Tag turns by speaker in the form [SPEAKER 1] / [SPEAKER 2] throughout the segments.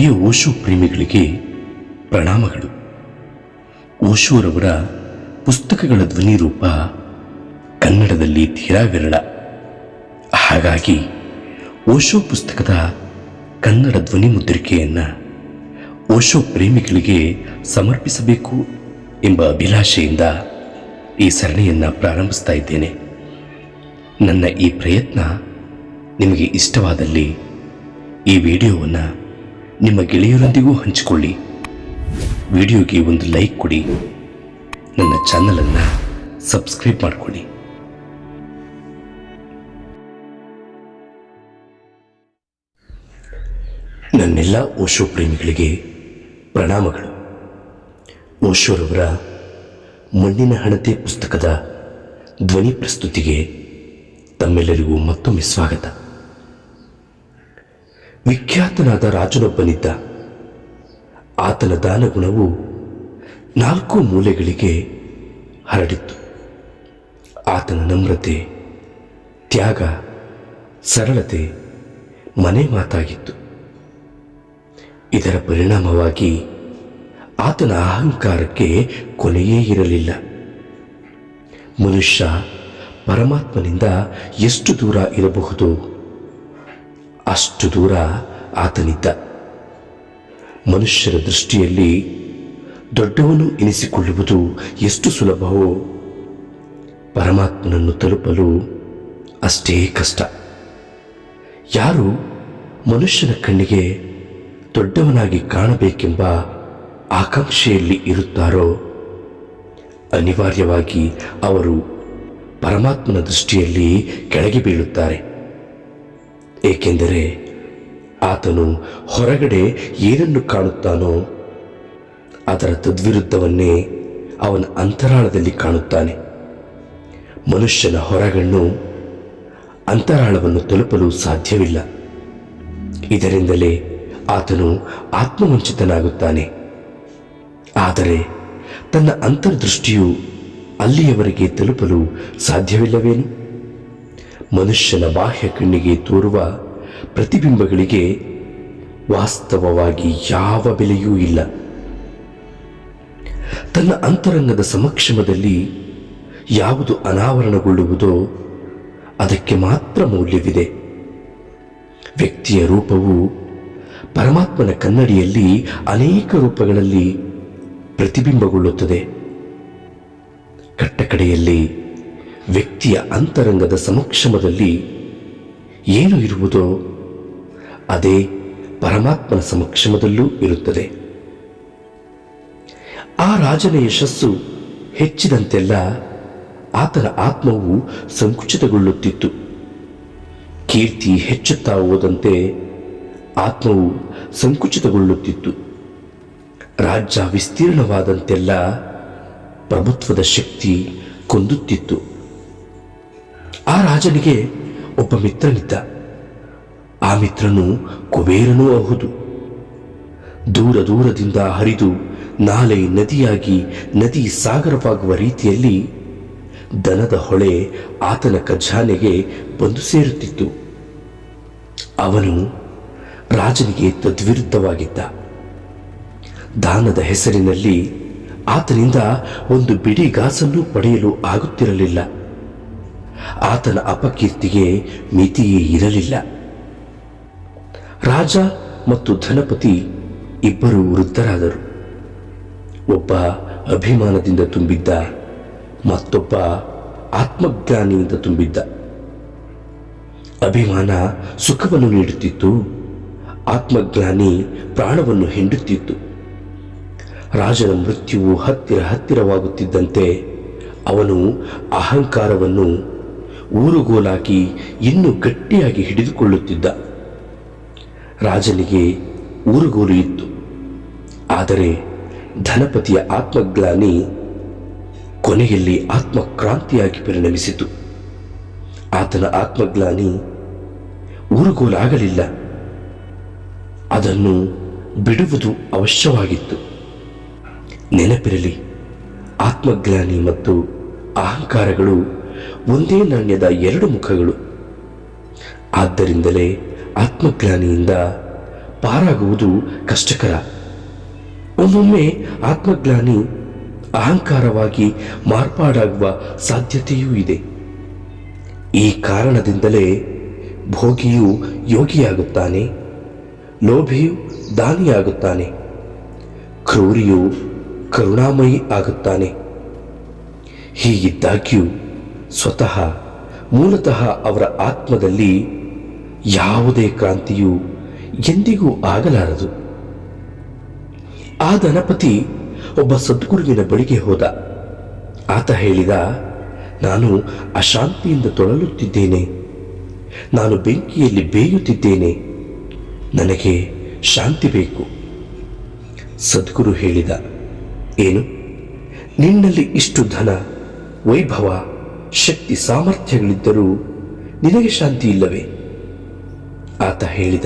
[SPEAKER 1] ಪ್ರಿಯ ಓಶು ಪ್ರೇಮಿಗಳಿಗೆ ಪ್ರಣಾಮಗಳು. ಓಶೋರವರ ಪುಸ್ತಕಗಳ ಧ್ವನಿ ರೂಪ ಕನ್ನಡದಲ್ಲಿ ತೀರಾ ವಿರಳ ಹಾಗಾಗಿ ಓಶೋ ಪುಸ್ತಕದ ಕನ್ನಡ ಧ್ವನಿ ಮುದ್ರಿಕೆಯನ್ನು ಓಶೋ ಪ್ರೇಮಿಗಳಿಗೆ ಸಮರ್ಪಿಸಬೇಕು ಎಂಬ ಅಭಿಲಾಷೆಯಿಂದ ಈ ಸರಣಿಯನ್ನು ಪ್ರಾರಂಭಿಸ್ತಾ ಇದ್ದೇನೆ. ನನ್ನ ಈ ಪ್ರಯತ್ನ ನಿಮಗೆ ಇಷ್ಟವಾದಲ್ಲಿ ಈ ವಿಡಿಯೋವನ್ನು ನಿಮ್ಮ ಗೆಳೆಯರೊಂದಿಗೂ ಹಂಚಿಕೊಳ್ಳಿ. ವಿಡಿಯೋಗೆ ಒಂದು ಲೈಕ್ ಕೊಡಿ. ನನ್ನ ಚಾನಲನ್ನು ಸಬ್ಸ್ಕ್ರೈಬ್ ಮಾಡಿಕೊಳ್ಳಿ. ನನ್ನೆಲ್ಲ ಓಶೋ ಪ್ರೇಮಿಗಳಿಗೆ ಪ್ರಣಾಮಗಳು. ಓಶೋರವರ ಮಣ್ಣಿನ ಹಣತೆ ಪುಸ್ತಕದ ಧ್ವನಿ ಪ್ರಸ್ತುತಿಗೆ ತಮ್ಮೆಲ್ಲರಿಗೂ ಮತ್ತೊಮ್ಮೆ ಸ್ವಾಗತ. ವಿಖ್ಯಾತನಾದ ರಾಜನೊಬ್ಬನಿದ್ದ. ಆತನ ದಾನಗುಣವು ನಾಲ್ಕು ಮೂಲೆಗಳಿಗೆ ಹರಡಿತ್ತು. ಆತನ ನಮ್ರತೆ, ತ್ಯಾಗ, ಸರಳತೆ ಮನೆ ಮಾತಾಗಿತ್ತು. ಇದರ ಪರಿಣಾಮವಾಗಿ ಆತನ ಅಹಂಕಾರಕ್ಕೆ ಕೊನೆಯೇ ಇರಲಿಲ್ಲ. ಮನುಷ್ಯ ಪರಮಾತ್ಮನಿಂದ ಎಷ್ಟು ದೂರ ಇರಬಹುದು? ಅಷ್ಟು ದೂರ ಆತನಿದ್ದ. ಮನುಷ್ಯರ ದೃಷ್ಟಿಯಲ್ಲಿ ದೊಡ್ಡವನು ಎನಿಸಿಕೊಳ್ಳುವುದು ಎಷ್ಟು ಸುಲಭವೋ ಪರಮಾತ್ಮನನ್ನು ತಲುಪಲು ಅಷ್ಟೇ ಕಷ್ಟ. ಯಾರು ಮನುಷ್ಯನ ಕಣ್ಣಿಗೆ ದೊಡ್ಡವನಾಗಿ ಕಾಣಬೇಕೆಂಬ ಆಕಾಂಕ್ಷೆಯಲ್ಲಿ ಇರುತ್ತಾರೋ ಅನಿವಾರ್ಯವಾಗಿ ಅವರು ಪರಮಾತ್ಮನ ದೃಷ್ಟಿಯಲ್ಲಿ ಕೆಳಗೆ ಬೀಳುತ್ತಾರೆ. ಏಕೆಂದರೆ ಆತನು ಹೊರಗಡೆ ಏನನ್ನು ಕಾಣುತ್ತಾನೋ ಅದರ ತದ್ವಿರುದ್ಧವನ್ನೇ ಅವನ ಅಂತರಾಳದಲ್ಲಿ ಕಾಣುತ್ತಾನೆ. ಮನುಷ್ಯನ ಹೊರಗಣ್ಣು ಅಂತರಾಳವನ್ನು ತಲುಪಲು ಸಾಧ್ಯವಿಲ್ಲ. ಇದರಿಂದಲೇ ಆತನು ಆತ್ಮವಂಚಿತನಾಗುತ್ತಾನೆ. ಆದರೆ ತನ್ನ ಅಂತರ್ದೃಷ್ಟಿಯು ಅಲ್ಲಿಯವರೆಗೆ ತಲುಪಲು ಸಾಧ್ಯವಿಲ್ಲವೇನು? ಮನುಷ್ಯನ ಬಾಹ್ಯ ಕಣ್ಣಿಗೆ ತೋರುವ ಪ್ರತಿಬಿಂಬಗಳಿಗೆ ವಾಸ್ತವವಾಗಿ ಯಾವ ಬೆಲೆಯೂ ಇಲ್ಲ. ತನ್ನ ಅಂತರಂಗದ ಸಮಕ್ಷಮದಲ್ಲಿ ಯಾವುದು ಅನಾವರಣಗೊಳ್ಳುವುದೋ ಅದಕ್ಕೆ ಮಾತ್ರ ಮೌಲ್ಯವಿದೆ. ವ್ಯಕ್ತಿಯ ರೂಪವು ಪರಮಾತ್ಮನ ಕನ್ನಡಿಯಲ್ಲಿ ಅನೇಕ ರೂಪಗಳಲ್ಲಿ ಪ್ರತಿಬಿಂಬಗೊಳ್ಳುತ್ತದೆ. ಕಟ್ಟಕಡೆಯಲ್ಲಿ ವ್ಯಕ್ತಿಯ ಅಂತರಂಗದ ಸಮಕ್ಷಮದಲ್ಲಿ ಏನು ಇರುವುದೋ ಅದೇ ಪರಮಾತ್ಮನ ಸಮಕ್ಷಮದಲ್ಲೂ ಇರುತ್ತದೆ. ಆ ರಾಜನ ಯಶಸ್ಸು ಹೆಚ್ಚಿದಂತೆಲ್ಲ ಆತನ ಆತ್ಮವು ಸಂಕುಚಿತಗೊಳ್ಳುತ್ತಿತ್ತು. ಕೀರ್ತಿ ಹೆಚ್ಚುತ್ತಾ ಹೋದಂತೆ ಆತ್ಮವು ಸಂಕುಚಿತಗೊಳ್ಳುತ್ತಿತ್ತು. ರಾಜ್ಯ ವಿಸ್ತೀರ್ಣವಾದಂತೆಲ್ಲ ಪ್ರಭುತ್ವದ ಶಕ್ತಿ ಕೊಂದುತ್ತಿತ್ತು. ಆ ರಾಜನಿಗೆ ಒಬ್ಬ ಮಿತ್ರನಿದ್ದ. ಆ ಮಿತ್ರನು ಕುಬೇರನೂ ಹೌದು. ದೂರ ದೂರದಿಂದ ಹರಿದು ನಾಲೆ ನದಿಯಾಗಿ ನದಿ ಸಾಗರವಾಗುವ ರೀತಿಯಲ್ಲಿ ದನದ ಹೊಳೆ ಆತನ ಖಜಾನೆಗೆ ಬಂದು ಸೇರುತ್ತಿತ್ತು. ಅವನು ರಾಜನಿಗೆ ತದ್ವಿರುದ್ಧವಾಗಿದ್ದ. ದಾನದ ಹೆಸರಿನಲ್ಲಿ ಆತನಿಂದ ಒಂದು ಬಿಡಿ ಗಾಸನ್ನು ಪಡೆಯಲು ಆಗುತ್ತಿರಲಿಲ್ಲ. ಆತನ ಅಪಕೀರ್ತಿಗೆ ಮಿತಿಯೇ ಇರಲಿಲ್ಲ. ರಾಜ ಮತ್ತು ಧನಪತಿ ಇಬ್ಬರು ವೃದ್ಧರಾದರು. ಒಬ್ಬ ಅಭಿಮಾನದಿಂದ ತುಂಬಿದ್ದ, ಮತ್ತೊಬ್ಬ ಆತ್ಮಜ್ಞಾನಿಯಿಂದ ತುಂಬಿದ್ದ. ಅಭಿಮಾನ ಸುಖವನ್ನು ನೀಡುತ್ತಿತ್ತು, ಆತ್ಮಜ್ಞಾನಿ ಪ್ರಾಣವನ್ನು ಹಿಂಡುತ್ತಿತ್ತು. ರಾಜನ ಮೃತ್ಯುವು ಹತ್ತಿರ ಹತ್ತಿರವಾಗುತ್ತಿದ್ದಂತೆ ಅವನು ಅಹಂಕಾರವನ್ನು ಊರುಗೋಲಾಗಿ ಇನ್ನೂ ಗಟ್ಟಿಯಾಗಿ ಹಿಡಿದುಕೊಳ್ಳುತ್ತಿದ್ದ. ರಾಜನಿಗೆ ಊರುಗೋಲು ಇತ್ತು. ಆದರೆ ಧನಪತಿಯ ಆತ್ಮಗ್ಲಾನಿ ಕೊನೆಯಲ್ಲಿ ಆತ್ಮಕ್ರಾಂತಿಯಾಗಿ ಪರಿಣಮಿಸಿತು. ಆತನ ಆತ್ಮಗ್ಲಾನಿ ಊರುಗೋಲಾಗಲಿಲ್ಲ. ಅದನ್ನು ಬಿಡುವುದು ಅವಶ್ಯವಾಗಿತ್ತು. ನೆನಪಿರಲಿ, ಆತ್ಮಗ್ಲಾನಿ ಮತ್ತು ಅಹಂಕಾರಗಳು ಒಂದೇ ನಾಣ್ಯದ ಎರಡು ಮುಖಗಳು. ಆದ್ದರಿಂದಲೇ ಆತ್ಮಜ್ಞಾನಿಯಿಂದ ಪಾರಾಗುವುದು ಕಷ್ಟಕರ. ಒಮ್ಮೊಮ್ಮೆ ಆತ್ಮಜ್ಞಾನಿ ಅಹಂಕಾರವಾಗಿ ಮಾರ್ಪಾಡಾಗುವ ಸಾಧ್ಯತೆಯೂ ಇದೆ. ಈ ಕಾರಣದಿಂದಲೇ ಭೋಗಿಯು ಯೋಗಿಯಾಗುತ್ತಾನೆ, ಲೋಭಿಯು ದಾನಿಯಾಗುತ್ತಾನೆ, ಕ್ರೂರಿಯು ಕರುಣಾಮಯಿ ಆಗುತ್ತಾನೆ. ಹೀಗಿದ್ದಾಗ್ಯೂ ಸ್ವತಃ, ಮೂಲತಃ ಅವರ ಆತ್ಮದಲ್ಲಿ ಯಾವುದೇ ಕ್ರಾಂತಿಯು ಎಂದಿಗೂ ಆಗಲಾರದು. ಆ ದನಪತಿ ಒಬ್ಬ ಸದ್ಗುರುವಿನ ಬಳಿಗೆ ಹೋದ. ಆತ ಹೇಳಿದ, ನಾನು ಅಶಾಂತಿಯಿಂದ ತೊಳಲುತ್ತಿದ್ದೇನೆ. ನಾನು ಬೆಂಕಿಯಲ್ಲಿ ಬೇಯುತ್ತಿದ್ದೇನೆ. ನನಗೆ ಶಾಂತಿ ಬೇಕು. ಸದ್ಗುರು ಹೇಳಿದ, ಏನು? ನಿನ್ನಲ್ಲಿ ಇಷ್ಟು ಧನ, ವೈಭವ ಶಕ್ತಿ ಸಾಮರ್ಥ್ಯಗಳಿದ್ದರೂ ನಿನಗೆ ಶಾಂತಿ ಇಲ್ಲವೇ? ಆತ ಹೇಳಿದ,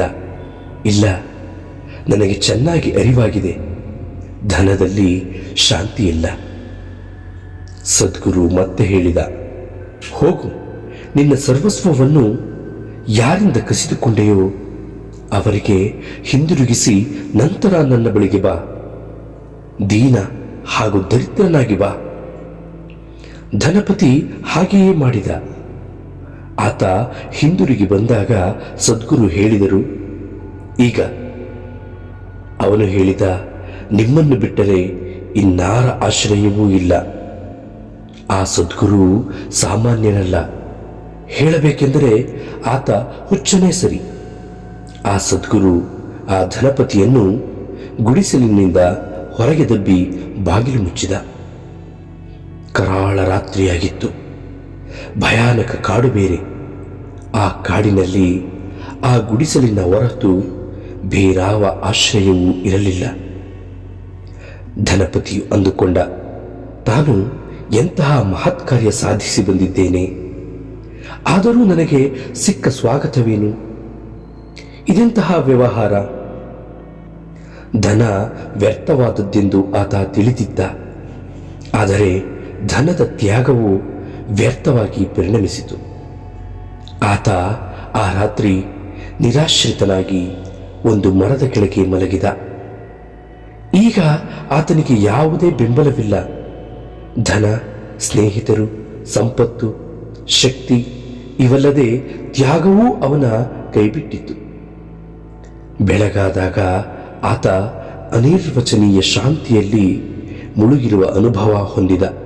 [SPEAKER 1] ಇಲ್ಲ, ನನಗೆ ಚೆನ್ನಾಗಿ ಅರಿವಾಗಿದೆ. ಧನದಲ್ಲಿ ಶಾಂತಿ ಇಲ್ಲ. ಸದ್ಗುರು ಮತ್ತೆ ಹೇಳಿದ, ಹೋಗು, ನಿನ್ನ ಸರ್ವಸ್ವವನ್ನು ಯಾರಿಂದ ಕಸಿದುಕೊಂಡೆಯೋ ಅವರಿಗೆ ಹಿಂದಿರುಗಿಸಿ ನಂತರ ನನ್ನ ಬಳಿಗೆ ಬಾ. ದೀನ ಹಾಗೂ ದರಿದ್ರನಾಗಿ ಬಾ. ಧನಪತಿ ಹಾಗೆಯೇ ಮಾಡಿದ. ಆತ ಹಿಂದಿರುಗಿ ಬಂದಾಗ ಸದ್ಗುರು ಹೇಳಿದರು, ಈಗ ಅವನು ಹೇಳಿದ ನಿಮ್ಮನ್ನು ಬಿಟ್ಟರೆ ಇನ್ನಾರ ಆಶ್ರಯವೂ ಇಲ್ಲ. ಆ ಸದ್ಗುರು ಸಾಮಾನ್ಯನಲ್ಲ. ಹೇಳಬೇಕೆಂದರೆ ಆತ ಹುಚ್ಚನೇ ಸರಿ. ಆ ಸದ್ಗುರು ಆ ಧನಪತಿಯನ್ನು ಗುಡಿಸಲಿನಿಂದ ಹೊರಗೆ ದಬ್ಬಿ ಬಾಗಿಲು ಮುಚ್ಚಿದ. ಕರಾಳ ರಾತ್ರಿಯಾಗಿತ್ತು. ಭಯಾನಕ ಕಾಡು ಬೇರೆ ಆ ಕಾಡಿನಲ್ಲಿ ಆ ಗುಡಿಸಲಿನ ಹೊರತು ಬೇರಾವ ಆಶ್ರಯವೂ ಇರಲಿಲ್ಲ. ಧನಪತಿಯು ಅಂದುಕೊಂಡ, ತಾನು ಎಂತಹ ಮಹತ್ ಕಾರ್ಯ ಸಾಧಿಸಿ ಬಂದಿದ್ದೇನೆ? ಆದರೂ ನನಗೆ ಸಿಕ್ಕ ಸ್ವಾಗತವೇನು? ಇದೆಂತಹ ವ್ಯವಹಾರ? ಧನ ವ್ಯರ್ಥವಾದದ್ದೆಂದು ಆತ ತಿಳಿದಿದ್ದ. ಆದರೆ ಧನದ ತ್ಯಾಗವು ವ್ಯರ್ಥವಾಗಿ ಪರಿಣಮಿಸಿತು. ಆತ ಆ ರಾತ್ರಿ ನಿರಾಶ್ರಿತನಾಗಿ ಒಂದು ಮರದ ಕೆಳಗೆ ಮಲಗಿದ. ಈಗ ಆತನಿಗೆ ಯಾವುದೇ ಬೆಂಬಲವಿಲ್ಲ. ಧನ, ಸ್ನೇಹಿತರು, ಸಂಪತ್ತು, ಶಕ್ತಿ ಇವಲ್ಲದೆ ತ್ಯಾಗವೂ ಅವನ ಕೈಬಿಟ್ಟಿತ್ತು. ಬೆಳಗಾದಾಗ ಆತ ಅನಿರ್ವಚನೀಯ ಶಾಂತಿಯಲ್ಲಿ ಮುಳುಗಿರುವ ಅನುಭವ ಹೊಂದಿದ.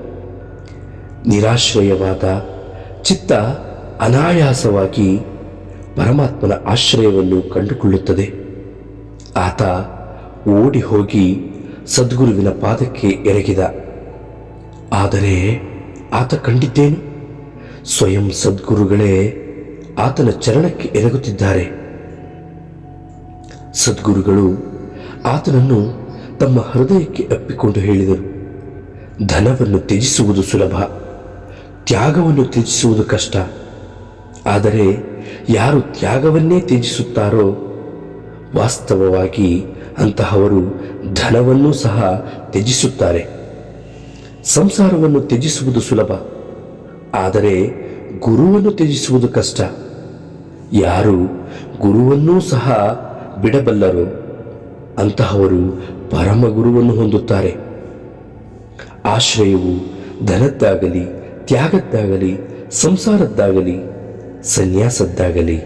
[SPEAKER 1] ನಿರಾಶ್ರಯವಾದ ಚಿತ್ತ ಅನಾಯಾಸವಾಗಿ ಪರಮಾತ್ಮನ ಆಶ್ರಯವನ್ನು ಕಂಡುಕೊಳ್ಳುತ್ತದೆ. ಆತ ಓಡಿ ಹೋಗಿ ಸದ್ಗುರುವಿನ ಪಾದಕ್ಕೆ ಎರಗಿದ. ಆದರೆ ಆತ ಕಂಡಿದ್ದೇನು? ಸ್ವಯಂ ಸದ್ಗುರುಗಳೇ ಆತನ ಚರಣಕ್ಕೆ ಎರಗುತ್ತಿದ್ದಾರೆ. ಸದ್ಗುರುಗಳು ಆತನನ್ನು ತಮ್ಮ ಹೃದಯಕ್ಕೆ ಅಪ್ಪಿಕೊಂಡು ಹೇಳಿದರು. ಧನವನ್ನು ತ್ಯಜಿಸುವುದು ಸುಲಭ. ತ್ಯಾಗವನ್ನು ತ್ಯಜಿಸುವುದು ಕಷ್ಟ. ಆದರೆ ಯಾರು ತ್ಯಾಗವನ್ನೇ ತ್ಯಜಿಸುತ್ತಾರೋ ವಾಸ್ತವವಾಗಿ ಅಂತಹವರು ಧನವನ್ನು ಸಹ ತ್ಯಜಿಸುತ್ತಾರೆ. ಸಂಸಾರವನ್ನು ತ್ಯಜಿಸುವುದು ಸುಲಭ. ಆದರೆ ಗುರುವನ್ನು ತ್ಯಜಿಸುವುದು ಕಷ್ಟ. ಯಾರು ಗುರುವನ್ನೂ ಸಹ ಬಿಡಬಲ್ಲರು ಅಂತಹವರು ಪರಮ ಗುರುವನ್ನು ಹೊಂದುತ್ತಾರೆ. ಆಶ್ರಯವು ಧನದ್ದಾಗಲಿ ತ್ಯಾಗದ್ದಾಗಲಿ, ಸಂಸಾರದ್ದಾಗಲಿ, ಸನ್ಯಾಸದ್ದಾಗಲಿ,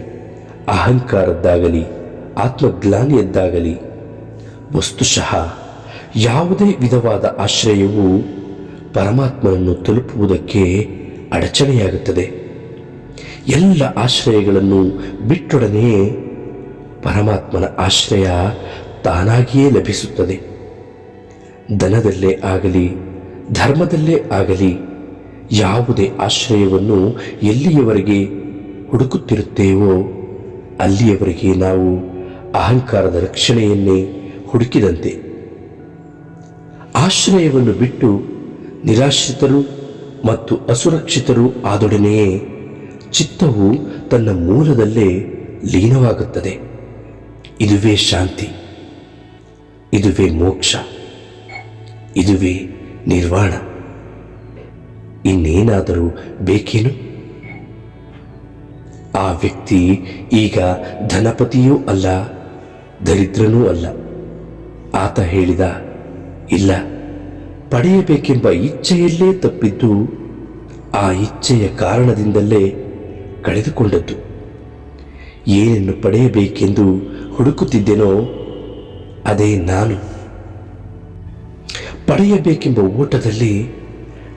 [SPEAKER 1] ಅಹಂಕಾರದ್ದಾಗಲಿ, ಆತ್ಮಗ್ಲಾನಿಯದ್ದಾಗಲಿ, ವಸ್ತುಶಃ ಯಾವುದೇ ವಿಧವಾದ ಆಶ್ರಯವು ಪರಮಾತ್ಮನನ್ನು ತಲುಪುವುದಕ್ಕೆ ಅಡಚಣೆಯಾಗುತ್ತದೆ. ಎಲ್ಲ ಆಶ್ರಯಗಳನ್ನು ಬಿಟ್ಟೊಡನೆ ಪರಮಾತ್ಮನ ಆಶ್ರಯ ತಾನಾಗಿಯೇ ಲಭಿಸುತ್ತದೆ. ಧನದಲ್ಲೇ ಆಗಲಿ, ಧರ್ಮದಲ್ಲೇ ಆಗಲಿ ಯಾವುದೇ ಆಶ್ರಯವನ್ನು ಎಲ್ಲಿಯವರೆಗೆ ಹುಡುಕುತ್ತಿರುತ್ತೇವೋ ಅಲ್ಲಿಯವರೆಗೆ ನಾವು ಅಹಂಕಾರದ ರಕ್ಷಣೆಯನ್ನೇ ಹುಡುಕಿದಂತೆ. ಆಶ್ರಯವನ್ನು ಬಿಟ್ಟು ನಿರಾಶ್ರಿತರು ಮತ್ತು ಅಸುರಕ್ಷಿತರು ಆದೊಡನೆಯೇ ಚಿತ್ತವು ತನ್ನ ಮೂಲದಲ್ಲೇ ಲೀನವಾಗುತ್ತದೆ. ಇದುವೇ ಶಾಂತಿ, ಇದುವೇ ಮೋಕ್ಷ, ಇದುವೇ ನಿರ್ವಾಣ. ಇನ್ನೇನಾದರೂ ಬೇಕೇನು? ಆ ವ್ಯಕ್ತಿ ಈಗ ಧನಪತಿಯೂ ಅಲ್ಲ, ದರಿದ್ರನೂ ಅಲ್ಲ. ಆತ ಹೇಳಿದ, ಇಲ್ಲ, ಪಡೆಯಬೇಕೆಂಬ ಇಚ್ಛೆಯಲ್ಲೇ ತಪ್ಪಿದ್ದು ಆ ಇಚ್ಛೆಯ ಕಾರಣದಿಂದಲೇ ಕಳೆದುಕೊಂಡದ್ದು. ಏನನ್ನು ಪಡೆಯಬೇಕೆಂದು ಹುಡುಕುತ್ತಿದ್ದೆನೋ ಅದೇ ನಾನು. ಪಡೆಯಬೇಕೆಂಬ ಓಟದಲ್ಲಿ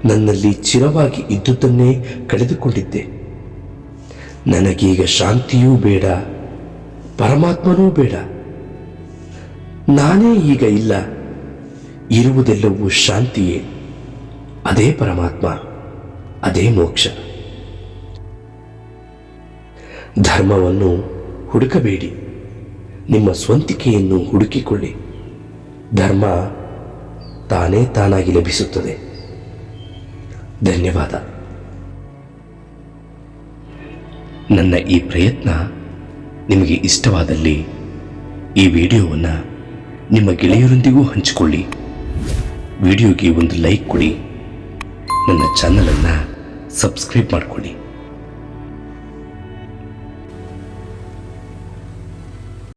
[SPEAKER 1] ನನ್ನಲ್ಲಿ ಚಿರವಾಗಿ ಇದ್ದುದನ್ನೇ ಕಳೆದುಕೊಂಡಿದ್ದೆ. ನನಗೀಗ ಶಾಂತಿಯೂ ಬೇಡ, ಪರಮಾತ್ಮನೂ ಬೇಡ. ನಾನೇ ಈಗ ಇಲ್ಲ, ಇರುವುದೆಲ್ಲವೂ ಶಾಂತಿಯೇ, ಅದೇ ಪರಮಾತ್ಮ, ಅದೇ ಮೋಕ್ಷ. ಧರ್ಮವನ್ನು ಹುಡುಕಬೇಡಿ, ನಿಮ್ಮ ಸ್ವಂತಿಕೆಯನ್ನು ಹುಡುಕಿಕೊಳ್ಳಿ. ಧರ್ಮ ತಾನೇ ತಾನಾಗಿ ಲಭಿಸುತ್ತದೆ. ಧನ್ಯವಾದ. ನನ್ನ ಈ ಪ್ರಯತ್ನ ನಿಮಗೆ ಇಷ್ಟವಾದಲ್ಲಿ ಈ ವಿಡಿಯೋವನ್ನು ನಿಮ್ಮ ಗೆಳೆಯರೊಂದಿಗೂ ಹಂಚಿಕೊಳ್ಳಿ. ವಿಡಿಯೋಗೆ ಒಂದು ಲೈಕ್ ಕೊಡಿ. ನನ್ನ ಚಾನಲನ್ನು ಸಬ್ಸ್ಕ್ರೈಬ್ ಮಾಡಿಕೊಳ್ಳಿ.